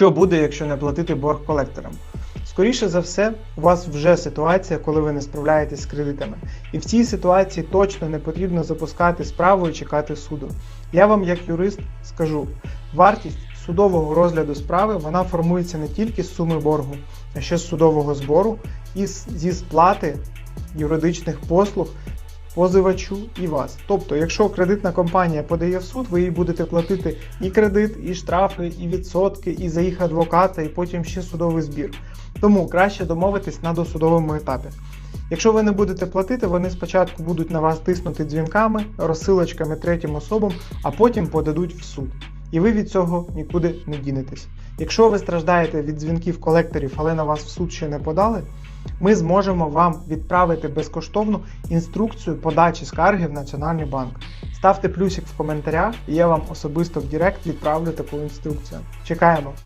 Що буде, якщо не платити борг колекторам? Скоріше за все, у вас вже ситуація, коли ви не справляєтесь з кредитами. І в цій ситуації точно не потрібно запускати справу і чекати суду. Я вам, як юрист, скажу: вартість судового розгляду справи вона формується не тільки з суми боргу, а ще з судового збору і зі сплати юридичних послуг позивачу і вас. Тобто, якщо кредитна компанія подає в суд, ви їй будете платити і кредит, і штрафи, і відсотки, і за їх адвоката, і потім ще судовий збір. Тому краще домовитись на досудовому етапі. Якщо ви не будете платити, вони спочатку будуть на вас тиснути дзвінками, розсилочками третім особам, а потім подадуть в суд. І ви від цього нікуди не дінетесь. Якщо ви страждаєте від дзвінків колекторів, але на вас в суд ще не подали, ми зможемо вам відправити безкоштовну інструкцію подачі скарги в Національний банк. Ставте плюсик в коментарях, і я вам особисто в Директ відправлю таку інструкцію. Чекаємо!